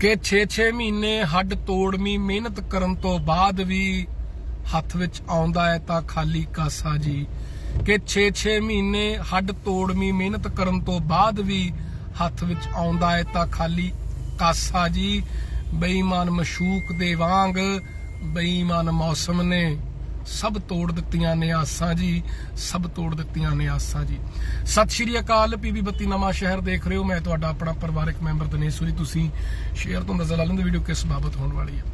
ਕਿ 6-6 ਮਹੀਨੇ ਹੱਡ ਤੋੜਮੀ ਮਿਹਨਤ ਕਰਨ ਤੋਂ ਬਾਅਦ ਵੀ ਹੱਥ ਵਿੱਚ ਆਉਂਦਾ ਹੈ ਤਾਂ ਖਾਲੀ ਕਾਸਾ ਜੀ। ਕਿ 6-6 ਮਹੀਨੇ ਹੱਡ ਤੋੜਮੀ ਮਿਹਨਤ ਕਰਨ ਤੋਂ ਬਾਅਦ ਵੀ ਹੱਥ ਵਿੱਚ ਆਉਂਦਾ ਹੈ ਤਾਂ ਖਾਲੀ ਕਾਸਾ ਜੀ। ਬੇਈਮਾਨ ਮਸ਼ੂਕ ਦੇ ਵਾਂਗ ਬੇਈਮਾਨ ਮੌਸਮ ਨੇ ਸਭ ਤੋੜ ਦਿੱਤੀਆਂ ਨੇ ਆਸਾਂ ਜੀ, ਸਭ ਤੋੜ ਦਿੱਤੀਆਂ ਨੇ ਆਸਾਂ ਜੀ। ਸਤਿ ਸ਼੍ਰੀ ਅਕਾਲ ਪੀਬੀ ਬੱਤੀ ਨਵਾਂ ਸ਼ਹਿਰ ਦੇਖ ਰਹੇ ਹੋ। ਮੈਂ ਤੁਹਾਡਾ ਆਪਣਾ ਪਰਿਵਾਰਕ ਮੈਂਬਰ ਦਿਨੇਸ਼ ਸੂਰੀ। ਤੁਸੀਂ ਸ਼ੇਅਰ ਤੋਂ ਨਜ਼ਰ ਲਾ ਲੈਂਦੇ ਵੀਡੀਓ ਕਿਸ ਬਾਬਤ ਹੋਣ ਵਾਲੀ ਹੈ।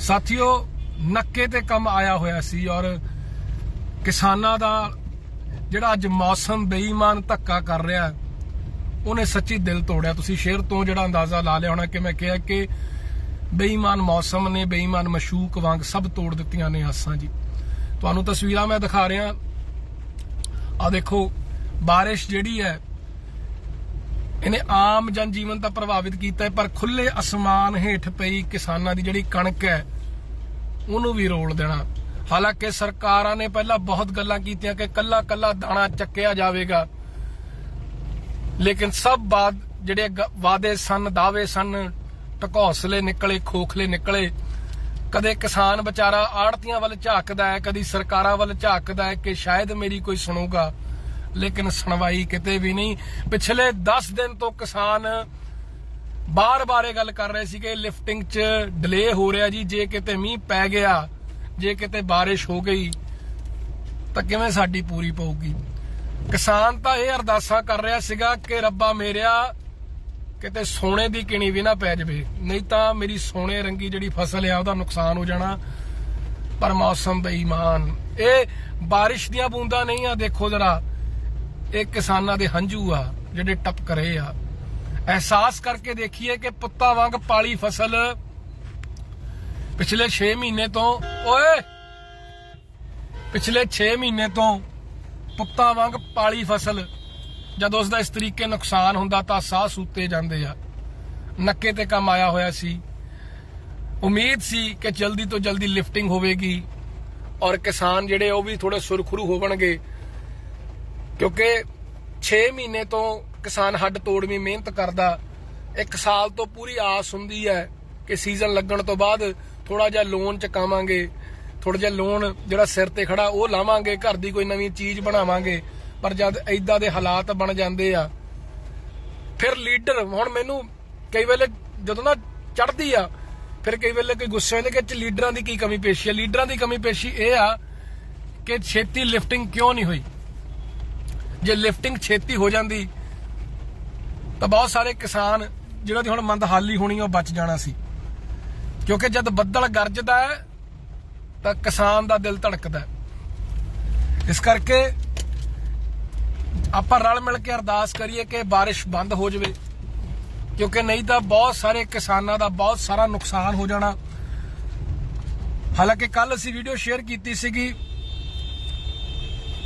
ਸਾਥੀਓ, ਨੱਕੇ ਤੇ ਕੰਮ ਆਇਆ ਹੋਇਆ ਸੀ ਔਰ ਕਿਸਾਨਾਂ ਦਾ ਜਿਹੜਾ ਅੱਜ ਮੌਸਮ ਬੇਈਮਾਨ ਧੱਕਾ ਕਰ ਰਿਹਾ, ਉਹਨੇ ਸੱਚੀ ਦਿਲ ਤੋੜਿਆ। ਤੁਸੀਂ ਸ਼ੇਰ ਤੋਂ ਜਿਹੜਾ ਅੰਦਾਜ਼ਾ ਲਾ ਲਿਆ ਹੋਣਾ ਕਿ ਮੈਂ ਕਿਹਾ ਕਿ ਬੇਈਮਾਨ ਮੌਸਮ ਨੇ, ਬੇਈਮਾਨ ਮਸ਼ੂਕ ਵਾਂਗ ਸਭ ਤੋੜ ਦਿੱਤੀਆਂ ਨੇ ਆਸਾਂ ਜੀ। ਤੁਹਾਨੂੰ ਤਸਵੀਰਾਂ ਮੈਂ ਦਿਖਾ ਰਿਹਾ। ਆ ਦੇਖੋ, ਬਾਰਿਸ਼ ਜਿਹੜੀ ਹੈ, ਇਹਨੇ ਆਮ ਜਨ ਜੀਵਨ ਤਾਂ ਪ੍ਰਭਾਵਿਤ ਕੀਤਾ ਪਰ ਖੁੱਲੇ ਅਸਮਾਨ ਹੇਠ ਪਈ ਕਿਸਾਨਾਂ ਦੀ ਜਿਹੜੀ ਕਣਕ ਹੈ, ਉਹਨੂੰ ਵੀ ਰੋਲ ਦੇਣਾ। ਹਾਲਾਂਕਿ ਸਰਕਾਰਾਂ ਨੇ ਪਹਿਲਾਂ ਬਹੁਤ ਗੱਲਾਂ ਕੀਤੀਆਂ ਕਿ ਕੱਲਾ ਕੱਲਾ ਦਾਣਾ ਚੱਕਿਆ ਜਾਵੇਗਾ। ਲੇਕਿਨ ਸਭ ਬਾਦ ਜਿਹੜੇ ਵਾਦੇ ਸਨ, ਦਾਅਵੇ ਸਨ, ਟਕੌਸਲੇ ਨਿਕਲੇ, ਖੋਖਲੇ ਨਿਕਲੇ। ਕਦੇ ਕਿਸਾਨ ਵਿਚਾਰਾ ਆੜਤੀਆਂ ਵੱਲ ਝਾਕਦਾ ਹੈ, ਕਦੀ ਸਰਕਾਰਾਂ ਵੱਲ ਝਾਕਦਾ ਹੈ ਕਿ ਸ਼ਾਇਦ ਮੇਰੀ ਕੋਈ ਸੁਣੂਗਾ, ਲੇਕਿਨ ਸੁਣਵਾਈ ਕਿਤੇ ਵੀ ਨਹੀਂ। ਪਿਛਲੇ 10 ਦਿਨ ਤੋਂ ਕਿਸਾਨ ਬਾਰ-ਬਾਰ ਇਹ ਗੱਲ ਕਰ ਰਹੇ ਸੀ ਕਿ ਲਿਫਟਿੰਗ 'ਚ ਡਿਲੇ ਹੋ ਰਿਹਾ ਜੀ, ਜੇ ਕਿਤੇ ਮੀਂਹ ਪੈ ਗਿਆ, ਜੇ ਕਿਤੇ ਬਾਰਿਸ਼ ਹੋ ਗਈ, ਤਾਂ ਕਿਵੇਂ ਸਾਡੀ ਪੂਰੀ ਪਊਗੀ? ਕਿਸਾਨ ਤਾਂ ਇਹ ਅਰਦਾਸਾਂ ਕਰ ਰਿਹਾ ਸੀਗਾ ਕਿ ਰੱਬਾ ਮੇਰਿਆ ਕਿਤੇ ਸੋਨੇ ਦੀ ਕਿਣੀ ਵੀ ਨਾ ਪੈ ਜਾਵੇ। ਨਹੀਂ ਤਾਂ ਮੇਰੀ ਸੋਨੇ ਰੰਗੀ ਜਿਹੜੀ ਫਸਲ ਆ, ਉਹਦਾ ਨੁਕਸਾਨ ਹੋ ਜਾਣਾ। ਪਰ ਮੌਸਮ ਬੇਈਮਾਨ। ਇਹ ਬਾਰਿਸ਼ ਦੀਆਂ ਬੂੰਦਾਂ ਨਹੀਂ ਆ, ਦੇਖੋ ਜਰਾ। ਇਹ ਕਿਸਾਨਾਂ ਦੇ ਹੰਝੂ ਆ, ਜਿਹੜੇ ਟਪਕ ਰਹੇ ਆ। ਅਹਿਸਾਸ ਕਰਕੇ ਦੇਖੀਏ ਕਿ ਪੁੱਤਾਂ ਵਾਂਗ ਪਾਲੀ ਫਸਲ ਪਿਛਲੇ 6 ਮਹੀਨੇ ਤੋਂ, ਓਏ! ਪਿਛਲੇ 6 ਮਹੀਨੇ ਤੋਂ ਪੁੱਤਾਂ ਵਾਂਗ ਪਾਲੀ ਫਸਲ। ਜਦੋਂ ਉਸ ਦਾ ਇਸ ਤਰੀਕੇ ਨੁਕਸਾਨ ਹੁੰਦਾ ਤਾਂ ਸਾਹ ਸੂਤੇ ਜਾਂਦੇ ਆ। ਨੱਕੇ ਤੇ ਕੰਮ ਆਇਆ ਹੋਇਆ ਸੀ। ਉਮੀਦ ਸੀ ਕਿ ਜਲਦੀ ਤੋਂ ਜਲਦੀ ਲਿਫਟਿੰਗ ਹੋਵੇਗੀ ਔਰ ਕਿਸਾਨ ਜਿਹੜੇ ਉਹ ਵੀ ਥੋੜੇ ਸੁਰਖਰੂ ਹੋਣਗੇ ਕਿਉਂਕਿ 6 ਮਹੀਨੇ ਤੋਂ ਕਿਸਾਨ ਹੱਡ ਤੋੜਵੀਂ ਮਿਹਨਤ ਕਰਦਾ। ਇੱਕ ਸਾਲ ਤੋਂ ਪੂਰੀ ਆਸ ਹੁੰਦੀ ਹੈ ਕਿ ਸੀਜ਼ਨ ਲੱਗਣ ਤੋਂ ਬਾਅਦ ਥੋੜਾ ਜਿਹਾ ਲੋਨ ਚਕਾਵਾਂਗੇ। ਥੋੜਾ ਜਿਹਾ ਲੋਨ ਜਿਹੜਾ ਸਿਰ ਤੇ ਖੜਾ ਉਹ ਲਾਵਾਂਗੇ। ਘਰ ਦੀ ਕੋਈ ਨਵੀਂ ਚੀਜ਼ ਬਣਾਵਾਂਗੇ। ਪਰ ਜਦ ਐਦਾਂ ਦੇ ਹਾਲਾਤ ਬਣ ਜਾਂਦੇ ਆ, ਫਿਰ ਲੀਡਰ ਹੁਣ ਮੈਨੂੰ ਕਈ ਵੇਲੇ ਜਦੋਂ ਨਾ ਚੜਦੀ ਆ, ਫਿਰ ਕਈ ਵੇਲੇ ਕੋਈ ਗੁੱਸੇ ਹੁੰਦੇ ਕਿ ਲੀਡਰਾਂ ਦੀ ਕੀ ਕਮੀ ਪੇਸ਼ੀ ਆ? ਲੀਡਰਾਂ ਦੀ ਕਮੀ ਪੇਸ਼ੀ ਇਹ ਆ ਕਿ ਛੇਤੀ ਲਿਫਟਿੰਗ ਕਿਉਂ ਨਹੀਂ ਹੋਈ? ਜੇ ਲਿਫਟਿੰਗ ਛੇਤੀ ਹੋ ਜਾਂਦੀ, ਤਾਂ ਬਹੁਤ ਸਾਰੇ ਕਿਸਾਨ ਜਿਹੜਾ ਦੀ ਹੁਣ ਮੰਦਹਾਲੀ ਹੋਣੀ ਉਹ ਬਚ ਜਾਣਾ ਸੀ। ਕਿਉਂਕਿ ਜਦ ਬੱਦਲ ਗਰਜਦਾ ਹੈ, ਤਾਂ ਕਿਸਾਨ ਦਾ ਦਿਲ ਧੜਕਦਾ ਇਸ ਕਰਕੇ ਆਪਾਂ ਰਲ ਮਿਲ ਕੇ ਅਰਦਾਸ ਕਰੀਏ ਕਿ ਬਾਰਿਸ਼ ਬੰਦ ਹੋ ਜਾਵੇ। ਕਿਉਂਕਿ ਨਹੀਂ ਤਾਂ ਬਹੁਤ ਸਾਰੇ ਕਿਸਾਨਾਂ ਦਾ ਬਹੁਤ ਸਾਰਾ ਨੁਕਸਾਨ ਹੋ ਜਾਣਾ। ਹਾਲਾਂਕਿ ਕੱਲ ਅਸੀਂ ਵੀਡੀਓ ਸ਼ੇਅਰ ਕੀਤੀ ਸੀਗੀ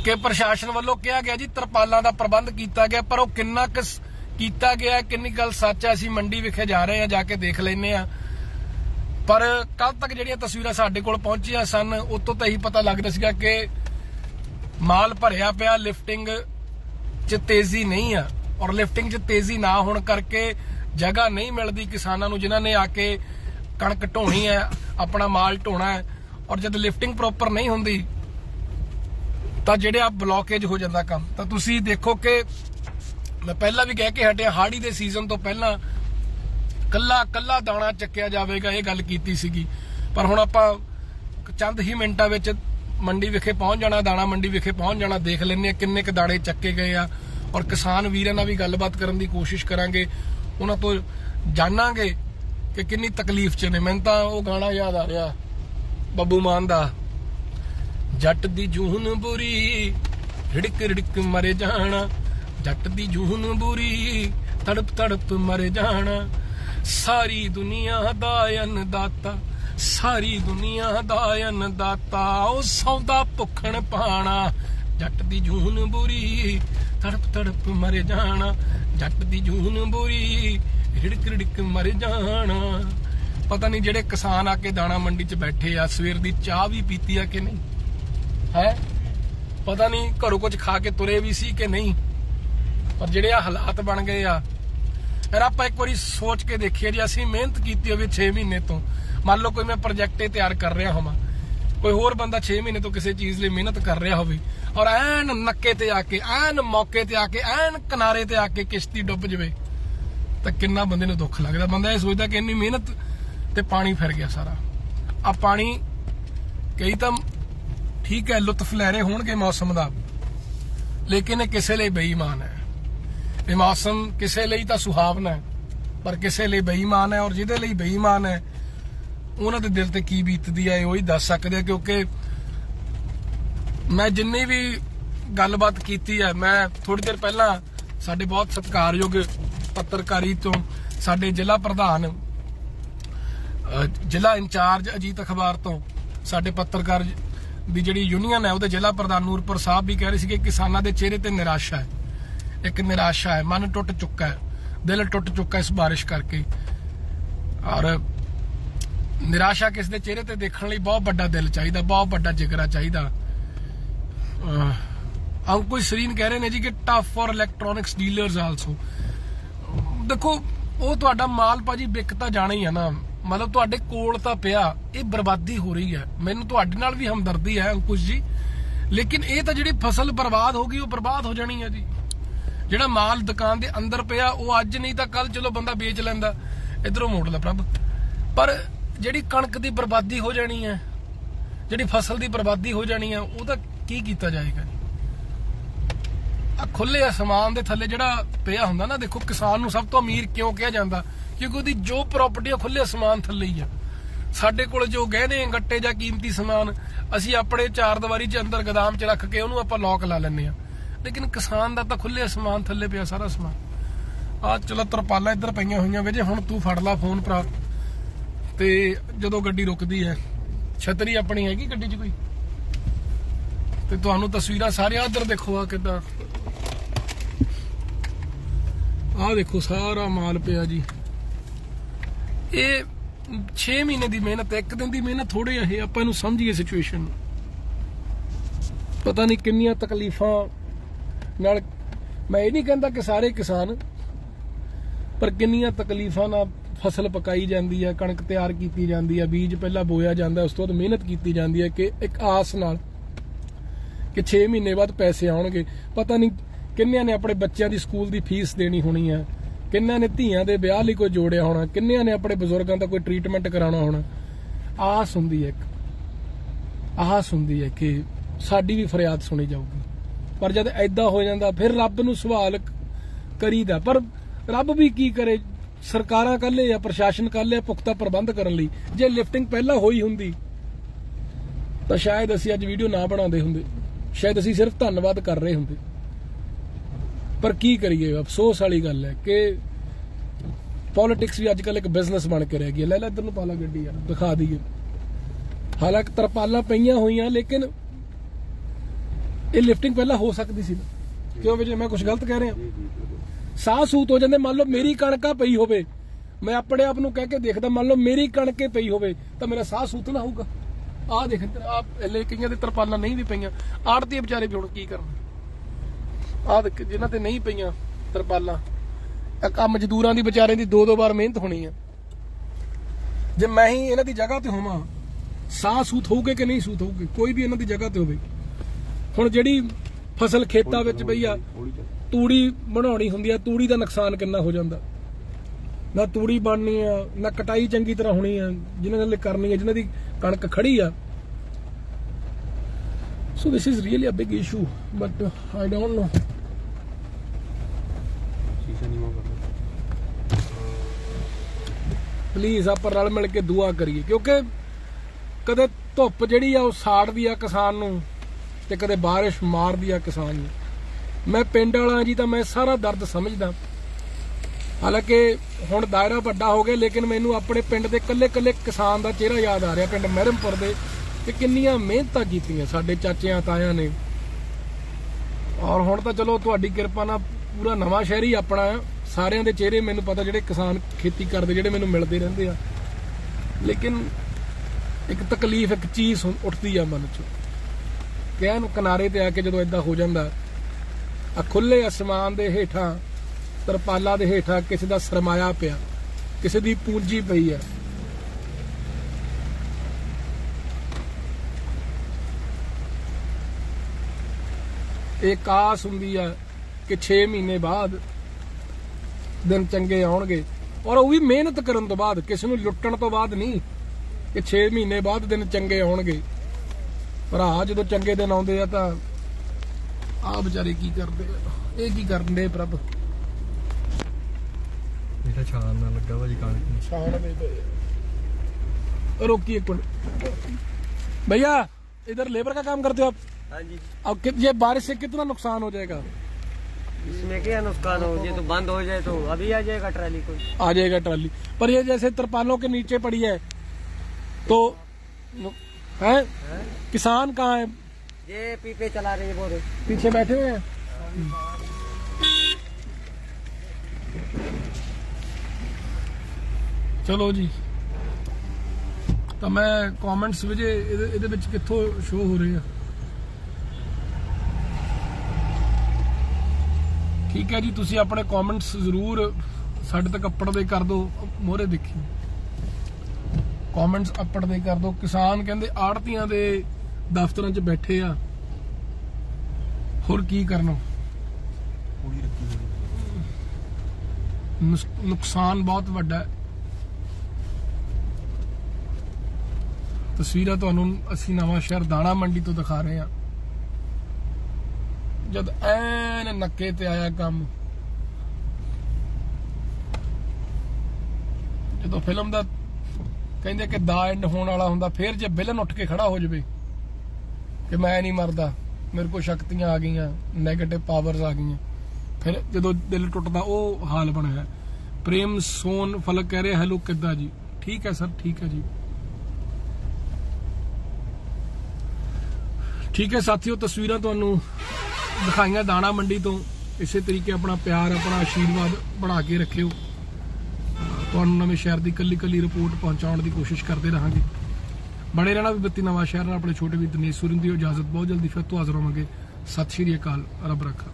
ਕਿ ਪ੍ਰਸ਼ਾਸਨ ਵੱਲੋਂ ਕਿਹਾ ਗਿਆ ਜੀ ਤਰਪਾਲਾਂ ਦਾ ਪ੍ਰਬੰਧ ਕੀਤਾ ਗਿਆ, ਪਰ ਉਹ ਕਿੰਨਾ ਕੁ ਕੀਤਾ ਗਿਆ, ਕਿੰਨੀ ਗੱਲ ਸੱਚ ਹੈ, ਅਸੀਂ ਮੰਡੀ ਵਿਖੇ ਜਾ ਰਹੇ ਹਾਂ, ਜਾ ਕੇ ਦੇਖ ਲੈਨੇ ਆ ਪਰ ਕੱਲ ਤੱਕ ਜਿਹੜੀਆਂ ਤਸਵੀਰਾਂ ਸਾਡੇ ਕੋਲ ਪਹੁੰਚੀਆਂ ਸਨ, ਉਤੋਂ ਤਾਂ ਹੀ ਪਤਾ ਲੱਗਦਾ ਸੀਗਾ ਕਿ ਮਾਲ ਭਰਿਆ ਪਿਆ ਲਿਫਟਿੰਗ 'ਚ ਤੇਜ਼ੀ ਨਹੀਂ ਆ ਔਰ ਲਿਫਟਿੰਗ 'ਚ ਤੇਜ਼ੀ ਨਾ ਹੋਣ ਕਰਕੇ ਜਗ੍ਹਾ ਨਹੀਂ ਮਿਲਦੀ ਕਿਸਾਨਾਂ ਨੂੰ, ਜਿਨ੍ਹਾਂ ਨੇ ਆ ਕੇ ਕਣਕ ਢੋਣੀ ਹੈ, ਆਪਣਾ ਮਾਲ ਢੋਣਾ ਹੈ ਔਰ ਜਦ ਲਿਫਟਿੰਗ ਪ੍ਰੋਪਰ ਨਹੀਂ ਹੁੰਦੀ ਤਾਂ ਜਿਹੜੇ ਆ ਬਲੌਕੇਜ ਹੋ ਜਾਂਦਾ ਕੰਮ। ਤਾਂ ਤੁਸੀਂ ਦੇਖੋ ਕਿ ਮੈਂ ਪਹਿਲਾਂ ਵੀ ਕਹਿ ਕੇ ਹਟਿਆ ਹਾੜੀ ਦੇ ਸੀਜ਼ਨ ਤੋਂ ਪਹਿਲਾਂ ਕੱਲਾ ਕੱਲਾ ਦਾਣਾ ਚੱਕਿਆ ਜਾਵੇਗਾ, ਇਹ ਗੱਲ ਕੀਤੀ ਸੀਗੀ। ਪਰ ਹੁਣ ਆਪਾਂ ਚੰਦ ਹੀ ਮਿੰਟਾਂ ਵਿੱਚ ਮੰਡੀ ਵਿਖੇ ਪਹੁੰਚ ਜਾਣਾ, ਦਾਣਾ ਮੰਡੀ ਵਿਖੇ ਪਹੁੰਚ ਜਾਣਾ, ਦੇਖ ਲੈਂਦੇ ਆ ਕਿੰਨੇ ਕ ਦਾਣੇ ਚੱਕੇ ਗਏ ਆ। ਔਰ ਕਿਸਾਨ ਵੀਰਾਂ ਨਾਲ ਵੀ ਗੱਲਬਾਤ ਕਰਨ ਦੀ ਕੋਸ਼ਿਸ਼ ਕਰਾਂਗੇ, ਉਹਨਾਂ ਤੋਂ ਜਾਣਾਂਗੇ ਕਿ ਕਿੰਨੀ ਤਕਲੀਫ ਚ ਨੇ। ਮੈਨੂੰ ਤਾਂ ਉਹ ਗਾਣਾ ਯਾਦ ਆ ਰਿਹਾ, ਬੱਬੂ ਮਾਨ ਦਾ। ਜੱਟ ਦੀ ਜੂਨ ਬੁਰੀ ਢਿੜਕ ਢਿੜਕ ਮਰ ਜਾਣਾ। ਜੱਟ ਦੀ ਜੂਨ ਬੁਰੀ, ਤੜਪ ਤੜਪ ਮਰ ਜਾਣਾ। ਸਾਰੀ ਦੁਨੀਆ ਦਾ ਅਨਦਾਤਾ, ਸਾਰੀ ਦੁਨੀਆ ਦਾ ਅਨਦਾਤਾ, ਉਹ ਸੌਦਾ ਭੁੱਖਣ ਪਾਣਾ। ਜੱਟ ਦੀ ਜੂਨ ਬੁਰੀ, ਤੜਪ ਤੜਪ ਮਰ ਜਾਣਾ। ਜੱਟ ਦੀ ਜੂਨ ਬੁਰੀ ਢਿੜਕ ਢਿੜਕ ਮਰ ਜਾਣਾ। ਪਤਾ ਨਹੀਂ ਜਿਹੜੇ ਕਿਸਾਨ ਆ ਕੇ ਦਾਣਾ ਮੰਡੀ 'ਚ ਬੈਠੇ ਆ, ਸਵੇਰ ਦੀ ਚਾਹ ਵੀ ਪੀਤੀ ਆ ਕਿ ਨਹੀਂ? ਹੈ? ਪਤਾ ਨਹੀਂ ਘਰੋਂ ਕੁਝ ਖਾ ਕੇ ਤੁਰੇ ਵੀ ਸੀ ਕਿ ਨਹੀਂ? ਪਰ ਜਿਹੜੇ ਆ ਹਾਲਾਤ ਬਣ ਗਏ ਆ, ਫਿਰ ਆਪਾਂ ਇੱਕ ਵਾਰੀ ਸੋਚ ਕੇ ਦੇਖੀਏ ਜੇ ਅਸੀਂ ਮਿਹਨਤ ਕੀਤੀ ਹੋਵੇ 6 ਮਹੀਨੇ ਤੋਂ। ਮੰਨ ਲਓ ਕੋਈ ਮੈਂ ਪ੍ਰੋਜੈਕਟ ਤਿਆਰ ਕਰ ਰਿਹਾ ਹੋਵਾਂ। ਕੋਈ ਹੋਰ ਬੰਦਾ 6 ਮਹੀਨੇ ਤੋਂ ਕਿਸੇ ਚੀਜ਼ ਲਈ ਮਿਹਨਤ ਕਰ ਰਿਹਾ ਹੋਵੇ ਔਰ ਐਨ ਨੱਕੇ ਤੇ ਆ ਕੇ, ਐਨ ਮੌਕੇ ਤੇ ਆ ਕੇ, ਐਨ ਕਿਨਾਰੇ ਤੇ ਆ ਕੇ ਕਿਸ਼ਤੀ ਡੁੱਬ ਜਵੇ, ਤਾਂ ਕਿੰਨਾ ਬੰਦੇ ਨੂੰ ਦੁੱਖ ਲੱਗਦਾ। ਬੰਦਾ ਇਹ ਸੋਚਦਾ ਕਿ ਇੰਨੀ ਮਿਹਨਤ ਤੇ ਪਾਣੀ ਫਿਰ ਗਿਆ ਸਾਰਾ। ਆ ਪਾਣੀ ਕਈ ਤਾਂ ਠੀਕ ਹੈ, ਲੁਤਫ ਲੈ ਰਹੇ ਹੋਣਗੇ ਮੌਸਮ ਦਾ, ਲੇਕਿਨ ਇਹ ਕਿਸੇ ਲਈ ਬੇਈਮਾਨ ਹੈ। ਇਹ ਮੌਸਮ ਕਿਸੇ ਲਈ ਤਾਂ ਸੁਹਾਵਣਾ ਹੈ, ਪਰ ਕਿਸੇ ਲਈ ਬੇਈਮਾਨ ਹੈ ਔਰ ਜਿਹਦੇ ਲਈ ਬੇਈਮਾਨ ਹੈ ਉਹਨਾਂ ਦੇ ਦਿਲ ਤੇ ਕੀ ਬੀਤਦੀ ਹੈ ਉਹ ਹੀ ਦੱਸ ਸਕਦੇ ਆ ਕਿਉਂਕਿ ਮੈਂ ਜਿੰਨੀ ਵੀ ਗੱਲਬਾਤ ਕੀਤੀ ਹੈ ਮੈਂ ਥੋੜੀ ਦੇਰ ਪਹਿਲਾਂ ਸਾਡੇ ਬਹੁਤ ਸਤਿਕਾਰਯੋਗ ਪੱਤਰਕਾਰੀ ਤੋਂ ਸਾਡੇ ਜ਼ਿਲ੍ਹਾ ਪ੍ਰਧਾਨ ਅਹ, ਜ਼ਿਲ੍ਹਾ ਇੰਚਾਰਜ ਅਜੀਤ ਅਖਬਾਰ ਤੋਂ ਸਾਡੇ ਪੱਤਰਕਾਰ ਦੀ ਜਿਹੜੀ ਯੂਨੀਅਨ ਹੈ ਉਹਦੇ ਜ਼ਿਲ੍ਹਾ ਪ੍ਰਧਾਨ ਨੂਰਪੁਰ ਸਾਹਿਬ ਵੀ ਕਹਿ ਰਹੇ ਸੀ ਕਿ ਕਿਸਾਨਾਂ ਦੇ ਚਿਹਰੇ ਤੇ ਨਿਰਾਸ਼ਾ ਹੈ। ਇੱਕ ਨਿਰਾਸ਼ਾ ਹੈ ਮਨ ਟੁੱਟ ਚੁੱਕਾ ਹੈ ਦਿਲ ਟੁੱਟ ਚੁੱਕਾ ਇਸ ਬਾਰਿਸ਼ ਕਰਕੇ। ਔਰ ਨਿਰਾਸ਼ਾ ਕਿਸ ਦੇ ਚਿਹਰੇ ਤੇ ਦੇਖਣ ਲਈ ਬਹੁਤ ਵੱਡਾ ਦਿਲ ਚਾਹੀਦਾ, ਬਹੁਤ ਵੱਡਾ ਜਿਗਰਾ ਚਾਹੀਦਾ। ਅੰਕੁਸ਼ ਸਰੀਨ ਕਹਿ ਰਹੇ ਨੇ ਜੀ ਕਿ tough for electronics dealers also ਦੇਖੋ, ਉਹ ਤੁਹਾਡਾ ਮਾਲ ਭਾਜੀ ਵਿਕ ਤਾਂ ਜਾਣਾ ਹੀ ਆ ਨਾ। ਮਤਲਬ ਤੁਹਾਡੇ ਕੋਲ ਤਾਂ ਪਿਆ, ਇਹ ਬਰਬਾਦੀ ਹੋ ਰਹੀ ਹੈ। ਮੈਨੂੰ ਤੁਹਾਡੇ ਨਾਲ ਵੀ ਹਮਦਰਦੀ ਹੈ, ਅੰਕੁਸ਼ ਜੀ। ਲੇਕਿਨ ਇਹ ਤਾਂ ਜਿਹੜੀ ਫਸਲ ਬਰਬਾਦ ਹੋ ਗਈ, ਉਹ ਬਰਬਾਦ ਹੋ ਜਾਣੀ ਹੈ ਜੀ। ਜਿਹੜਾ ਮਾਲ ਦੁਕਾਨ ਦੇ ਅੰਦਰ ਪਿਆ, ਉਹ ਅੱਜ ਨਹੀਂ ਤਾਂ ਕੱਲ ਚਲੋ ਬੰਦਾ ਵੇਚ ਲੈਂਦਾ। ਇਧਰੋਂ ਮੋੜ ਲੈ ਪ੍ਰਭ। ਪਰ ਜਿਹੜੀ ਕਣਕ ਦੀ ਬਰਬਾਦੀ ਹੋ ਜਾਣੀ ਹੈ, ਜਿਹੜੀ ਫਸਲ ਦੀ ਬਰਬਾਦੀ ਹੋ ਜਾਣੀ ਹੈ, ਉਹਦਾ ਕੀ ਕੀਤਾ ਜਾਏਗਾ ਆ ਖੁੱਲੇ ਅਸਮਾਨ ਦੇ ਥੱਲੇ ਜਿਹੜਾ ਪਿਆ ਹੁੰਦਾ ਨਾ, ਦੇਖੋ ਕਿਸਾਨ ਨੂੰ ਸਭ ਤੋਂ ਅਮੀਰ ਕਿਉਂ ਕਿਹਾ ਜਾਂਦਾ? ਕਿਉਂਕਿ ਉਹਦੀ ਜੋ ਪ੍ਰਾਪਰਟੀ ਖੁੱਲੇ ਅਸਮਾਨ ਥੱਲੇ ਹੀ ਆ। ਸਾਡੇ ਕੋਲ ਜੋ ਗਹਿਣੇ ਗੱਟੇ ਜਾਂ ਕੀਮਤੀ ਸਮਾਨ, ਅਸੀਂ ਆਪਣੇ ਚਾਰ ਦੀਵਾਰੀ 'ਚ ਅੰਦਰ ਗਦਾਮ 'ਚ ਰੱਖ ਕੇ ਉਹਨੂੰ ਆਪਾਂ ਲੌਕ ਲਾ ਲੈਂਦੇ ਆ। ਲੇਕਿਨ ਕਿਸਾਨ ਦਾ ਤਾਂ ਖੁੱਲੇ ਅਸਮਾਨ ਥੱਲੇ ਪਿਆ ਸਾਰਾ ਸਮਾਨ। ਆ ਚਲੋ ਤਰਪਾਲਾਂ ਇੱਧਰ ਪਈਆਂ ਹੋਈਆਂ ਵੇ ਜੇ, ਹੁਣ ਤੂੰ ਫੜ ਲਾ ਫੋਨ ਭਰਾ। ਤੇ ਜਦੋਂ ਗੱਡੀ ਰੁਕਦੀ ਹੈ, ਛਤਰੀ ਆਪਣੀ ਹੈਗੀ ਗੱਡੀ 'ਚ ਕੋਈ? ਤੇ ਤੁਹਾਨੂੰ ਤਸਵੀਰਾਂ ਸਾਰੀਆਂ ਉਧਰ ਦੇਖੋ ਆ ਕਿੱਦਾਂ? ਆਹ ਦੇਖੋ, ਸਾਰਾ ਮਾਲ ਪਿਆ ਜੀ। ਇਹ 6 ਮਹੀਨੇ ਦੀ ਮਿਹਨਤ ਹੈ, ਇੱਕ ਦਿਨ ਦੀ ਮਿਹਨਤ ਥੋੜੇ ਇਹ, ਆਪਾਂ ਇਹਨੂੰ ਸਮਝੀਏ ਸਿਚੁਏਸ਼ਨ ਨੂੰ। ਪਤਾ ਨਹੀਂ ਕਿੰਨੀਆਂ ਤਕਲੀਫਾਂ ਨਾਲ, ਮੈਂ ਇਹ ਨਹੀਂ ਕਹਿੰਦਾ ਕਿ ਸਾਰੇ ਕਿਸਾਨ, ਪਰ ਕਿੰਨੀਆਂ ਤਕਲੀਫਾਂ ਨਾਲ ਫਸਲ ਪਕਾਈ ਜਾਂਦੀ ਹੈ, ਕਣਕ ਤਿਆਰ ਕੀਤੀ ਜਾਂਦੀ ਹੈ, ਬੀਜ ਪਹਿਲਾਂ ਬੋਇਆ ਜਾਂਦਾ ਉਸ ਤੋਂ ਬਾਅਦ ਮਿਹਨਤ ਕੀਤੀ ਜਾਂਦੀ ਹੈ ਕਿ ਇੱਕ ਆਸ ਨਾਲ ਕਿ 6 ਮਹੀਨੇ ਬਾਅਦ ਪੈਸੇ ਆਉਣਗੇ। ਪਤਾ ਨਹੀਂ ਕਿੰਨਿਆਂ ਨੇ ਆਪਣੇ ਬੱਚਿਆਂ ਦੀ ਸਕੂਲ ਦੀ ਫੀਸ ਦੇਣੀ ਹੋਣੀ ਹੈ, ਕਿੰਨਿਆਂ ਨੇ ਧੀਆਂ ਦੇ ਵਿਆਹ ਲਈ ਕੋਈ ਜੋੜਿਆ ਹੋਣਾ, ਕਿੰਨਿਆਂ ਨੇ ਆਪਣੇ ਬਜ਼ੁਰਗਾਂ ਦਾ ਕੋਈ ਟ੍ਰੀਟਮੈਂਟ ਕਰਾਉਣਾ ਹੋਣਾ। ਆਸ ਹੁੰਦੀ ਹੈ ਇੱਕ, ਆਸ ਹੁੰਦੀ ਹੈ ਕਿ ਸਾਡੀ ਵੀ ਫਰਿਆਦ ਸੁਣੀ ਜਾਊਗੀ। ਪਰ ਜਦ ਐਦਾਂ ਹੋ ਜਾਂਦਾ, ਫਿਰ ਰੱਬ ਨੂੰ ਸਵਾਲ ਕ- ਕਰੀਦਾ। ਪਰ ਰੱਬ ਵੀ ਕੀ ਕਰੇ? ਸਰਕਾਰਾਂ ਕੱਲੇ ਜਾਂ ਪ੍ਰਸ਼ਾਸਨ ਕੱਲੇ ਪੁਖਤਾ ਪ੍ਰਬੰਧ ਕਰਨ ਲਈ, ਜੇ ਲਿਫਟਿੰਗ ਪਹਿਲਾਂ ਹੋਈ ਹੁੰਦੀ, ਤਾਂ ਸ਼ਾਇਦ ਅਸੀਂ ਅੱਜ ਵੀਡੀਓ ਨਾ ਬਣਾਉਂਦੇ ਹੁੰਦੇ। ਸ਼ਾਇਦ ਅਸੀਂ ਸਿਰਫ ਧੰਨਵਾਦ ਕਰ ਰਹੇ ਹੁੰਦੇ। ਪਰ ਕੀ ਕਰੀਏ, ਅਫਸੋਸ ਵਾਲੀ ਗੱਲ ਹੈ ਕਿ ਪੋਲਿਟਿਕਸ ਵੀ ਅੱਜ ਕੱਲ ਇੱਕ ਬਿਜ਼ਨਸ ਬਣ ਕੇ ਰਹਿ ਗਈ ਲੈ ਲੈ, ਇੱਧਰ ਨੂੰ ਪਾਲਾ ਗੱਡੀ ਯਾਰ, ਦਿਖਾ ਦਈਏ। ਹਾਲਾਂਕਿ ਤਰਪਾਲਾਂ ਪਈਆਂ ਹੋਈਆਂ, ਲੇਕਿਨ ਇਹ ਲਿਫਟਿੰਗ ਪਹਿਲਾਂ ਹੋ ਸਕਦੀ ਸੀ। ਨਾ ਕਿਉਂ ਵੀ ਮੈਂ ਕੁਝ ਗਲਤ ਕਹਿ ਰਿਹਾ? ਸਾਹ ਸੂਤ ਹੋ ਜਾਂਦੇ, ਮੰਨ ਲਓ ਮੇਰੀ ਕਣਕਾ ਪਈ ਹੋਵੇ, ਮੈਂ ਆਪਣੇ ਆਪ ਨੂੰ ਕਹਿ ਕੇ ਦੇਖਦਾ, ਮੰਨ ਲਓ ਮੇਰੀ ਕਣਕੇ ਪਈ ਹੋਵੇ, ਤਾਂ ਮੇਰਾ ਸਾਹ ਸੂਤ ਨਾ ਹੋਊਗਾ। ਆਹ ਦੇਖ ਆ ਲੈ ਕਈਆਂ ਦੇ ਤਰਪਾਲਾਂ ਨਹੀਂ ਵੀ ਪਈਆਂ। ਆੜਤੀ ਵਿਚਾਰੇ ਵੀ ਹੁਣ ਕੀ ਕਰਨ? ਆਹ ਦੇਖ, ਜਿਨ੍ਹਾਂ ਤੇ ਨਹੀਂ ਪਈਆਂ ਤਰਪਾਲਾਂ ਆ ਮਜ਼ਦੂਰਾਂ ਦੀ, ਵਿਚਾਰਿਆਂ ਦੀ ਦੋ ਦੋ ਵਾਰ ਮਿਹਨਤ ਹੋਣੀ ਆ। ਜੇ ਮੈਂ ਹੀ ਇਹਨਾਂ ਦੀ ਜਗ੍ਹਾ ਤੇ ਹੋਵਾਂ, ਸਾਹ ਸੂਤ ਹੋਊਗੇ ਕਿ ਨਹੀਂ ਸੂਤ ਹੋਊਗੇ? ਕੋਈ ਵੀ ਇਹਨਾਂ ਦੀ ਜਗ੍ਹਾ ਤੇ ਹੋਵੇ। ਹੁਣ ਜਿਹੜੀ ਫਸਲ ਖੇਤਾਂ ਵਿੱਚ ਪਈ ਆ ਤੂੜੀ ਬਣਾਉਣੀ ਹੁੰਦੀ ਆ ਤੂੜੀ ਦਾ ਨੁਕਸਾਨ ਕਿੰਨਾ ਹੋ ਜਾਂਦਾ? ਨਾ ਤੂੜੀ ਬਣਨੀ ਆ ਨਾ ਕਟਾਈ ਚੰਗੀ ਤਰ੍ਹਾਂ ਹੋਣੀ ਆ ਜਿਨ੍ਹਾਂ ਨੇ ਕਰਨੀ ਆ ਜਿਨ੍ਹਾਂ ਦੀ ਕਣਕ ਖੜੀ ਆ। ਸੋ big issue but uh, I don't know. ਸ਼ੀਸ਼ਾ ਨੀਵਾ ਕਰ ਪਲੀਜ਼ ਆਪਾਂ ਰਲ ਮਿਲ ਕੇ ਦੁਆ ਕਰੀਏ ਕਿਉਂਕਿ ਕਦੇ ਧੁੱਪ ਜਿਹੜੀ ਆ ਉਹ ਸਾੜਦੀ ਆ ਕਿਸਾਨ ਨੂੰ ਤੇ ਕਦੇ ਬਾਰਿਸ਼ ਮਾਰਦੀ ਆ ਕਿਸਾਨ ਨੂੰ। ਮੈਂ ਪਿੰਡ ਵਾਲਾ ਜੀ ਤਾਂ ਮੈਂ ਸਾਰਾ ਦਰਦ ਸਮਝਦਾ। ਹਾਲਾਂਕਿ ਹੁਣ ਦਾਇਰਾ ਵੱਡਾ ਹੋ ਗਿਆ, ਲੇਕਿਨ ਮੈਨੂੰ ਆਪਣੇ ਪਿੰਡ ਦੇ ਕੱਲੇ-ਕੱਲੇ ਕਿਸਾਨ ਦਾ ਚਿਹਰਾ ਯਾਦ ਆ ਰਿਹਾ, ਪਿੰਡ ਮਹਿਰਮਪੁਰ ਦੇ ਕਿ ਕਿੰਨੀਆਂ ਮਿਹਨਤਾਂ ਕੀਤੀਆਂ ਸਾਡੇ ਚਾਚਿਆਂ, ਤਾਇਆਂ ਨੇ। ਔਰ ਹੁਣ ਤਾਂ ਚਲੋ ਤੁਹਾਡੀ ਕਿਰਪਾ ਨਾਲ ਪੂਰਾ ਨਵਾਂ ਸ਼ਹਿਰ ਹੀ ਆਪਣਾ ਸਾਰਿਆਂ ਦੇ ਚਿਹਰੇ ਮੈਨੂੰ ਪਤਾ ਜਿਹੜੇ ਕਿਸਾਨ ਖੇਤੀ ਕਰਦੇ, ਜਿਹੜੇ ਮੈਨੂੰ ਮਿਲਦੇ ਰਹਿੰਦੇ ਆ। ਲੇਕਿਨ ਇੱਕ ਤਕਲੀਫ, ਇੱਕ ਚੀਜ਼ ਉੱਠਦੀ ਆ ਮਨ ਚ। ਕਹਿਣ ਕਿਨਾਰੇ ਤੇ ਆ ਕੇ ਜਦੋਂ ਇਦਾਂ ਹੋ ਜਾਂਦਾ ਆ ਖੁੱਲੇ ਅਸਮਾਨ ਦੇ ਹੇਠਾਂ, ਤਰਪਾਲਾ ਦੇ ਹੇਠਾਂ ਕਿਸੇ ਦਾ ਸਰਮਾਇਆ ਪਿਆ, ਕਿਸੇ ਦੀ ਪੂੰਜੀ ਪਈ ਹੈ ਇਹ ਕਾਸ ਹੁੰਦੀ ਆ ਕਿ 6 ਮਹੀਨੇ ਬਾਅਦ ਦਿਨ ਚੰਗੇ ਆਉਣਗੇ। ਔਰ ਉਹ ਵੀ ਮਿਹਨਤ ਕਰਨ ਤੋਂ ਬਾਅਦ, ਕਿਸੇ ਨੂੰ ਲੁੱਟਣ ਤੋਂ ਬਾਅਦ ਨਹੀਂ, ਕਿ 6 ਮਹੀਨੇ ਬਾਅਦ ਦਿਨ ਚੰਗੇ ਆਉਣਗੇ। ਭਰਾ ਜਦੋਂ ਚੰਗੇ ਦਿਨ ਆਉਂਦੇ ਆ ਤਾਂ ਆ ਵਿਚਾਰੇ ਕੀ ਕਰਦੇ ਆ ਇਹ ਕੀ ਕਰਨ ਦੇ ਪ੍ਰਭ ਇਹ ਤਾਂ ਛਾਣ ਨਾਲ ਲੱਗਾ ਭਾਜੀ ਕਣਕ ਨੂੰ ਛਾਣ ਦੇ ਪਏ रोकिए एक मिनट भैया इधर लेबर का काम करते हो आप हाँ जी अब कि- ये बारिश से कितना नुकसान हो जाएगा इसमें क्या नुकसान हो ये तो बंद हो जाए तो अभी आ जाएगा ट्राली कोई आ जाएगा ट्राली पर ये जैसे तरपालों के नीचे पड़ी है तो है हैं? किसान कहाँ है ये पीपे चला रहे हैं बोरे पीछे बैठे हुए हैं ਚਲੋ ਜੀ ਤਾਂ ਮੈਂ ਕਮੈਂਟਸ ਵਿੱਚ ਇਹਦੇ ਇਹਦੇ ਵਿੱਚ ਕਿੱਥੋਂ ਸ਼ੋ ਹੋ ਰਹੇ ਆ ਠੀਕ ਹੈ ਜੀ ਤੁਸੀਂ ਆਪਣੇ ਕਮੈਂਟਸ ਜ਼ਰੂਰ ਸਾਡੇ ਤੱਕ ਅੱਪੜਦੇ ਕਰ ਦਿਓ ਮੋਹਰੇ ਦੇਖੀ ਕਮੈਂਟਸ ਅੱਪੜਦੇ ਕਰ ਦਿਓ ਕਿਸਾਨ ਕਹਿੰਦੇ ਆੜਤੀਆਂ ਦੇ ਦਫ਼ਤਰਾਂ 'ਚ ਬੈਠੇ ਆ। ਹੋਰ ਕੀ ਕਰਨਾ? ਨੁਕਸਾਨ ਬਹੁਤ ਵੱਡਾ ਹੈ। ਤਸਵੀਰਾਂ ਤੁਹਾਨੂੰ ਅਸੀਂ ਨਵਾਂ ਸ਼ਹਿਰ ਦਾਣਾ ਮੰਡੀ ਤੋਂ ਦਿਖਾ ਰਹੇ ਹਾਂ। ਜਦ ਐਨ ਨੱਕੇ ਤੇ ਆਇਆ ਕੰਮ। ਜਦੋਂ ਫਿਲਮ ਦਾ ਕਹਿੰਦੇ ਕਿ ਦਾ ਐਂਡ ਹੋਣ ਵਾਲਾ ਹੁੰਦਾ ਫਿਰ ਜੇ ਵਿਲਨ ਉੱਠ ਕੇ ਖੜਾ ਹੋ ਜਾਵੇ। ਕਿ ਮੈਂ ਨਹੀਂ ਮਰਦਾ, ਮੇਰੇ ਕੋਲ ਸ਼ਕਤੀਆਂ ਆ ਗਈਆਂ 네ਗੇਟਿਵ ਪਾਵਰਸ ਆ ਗਈਆਂ। ਫਿਰ ਜਦੋਂ ਦਿਲ ਟੁੱਟਦਾ, ਉਹ ਹਾਲ ਬਣਿਆ। ਪ੍ਰੇਮ ਸੋਨ ਫਲਕ ਕਹਿ ਰਿਹਾ ਹੈਲੋ ਕਿੱਦਾਂ ਜੀ? ਠੀਕ ਹੈ ਸਰ, ਠੀਕ ਹੈ ਜੀ। ਠੀਕ ਹੈ ਸਾਥੀਓ, ਤਸਵੀਰਾਂ ਤੁਹਾਨੂੰ ਦਿਖਾਈਆਂ ਦਾਣਾ ਮੰਡੀ ਤੋਂ। ਇਸੇ ਤਰੀਕੇ ਆਪਣਾ ਪਿਆਰ, ਆਪਣਾ ਆਸ਼ੀਰਵਾਦ ਬਣਾ ਕੇ ਰੱਖਿਓ। ਤੁਹਾਨੂੰ ਨਵੇਂ ਸ਼ਹਿਰ ਦੀ ਕੱਲੀ ਕੱਲੀ ਰਿਪੋਰਟ ਪਹੁੰਚਾਉਣ ਦੀ ਕੋਸ਼ਿਸ਼ ਕਰਦੇ ਰਹਾਂਗੇ। ਬਣੇ ਰਹਿਣਾ ਵੀ ਬੱਤੀ ਨਵਾਂ ਸ਼ਹਿਰ ਨਾਲ, ਆਪਣੇ ਛੋਟੇ ਵੀ ਦਿਨੇਸ਼ ਸੁਰਿੰਦੀ ਇਜਾਜ਼ਤ। ਬਹੁਤ ਜਲਦੀ ਫਿਰ ਤੋਂ ਹਾਜ਼ਰ ਹੋਵਾਂਗੇ। ਸਤਿ ਸ਼੍ਰੀ ਅਕਾਲ। ਰੱਬ ਰੱਖਾ।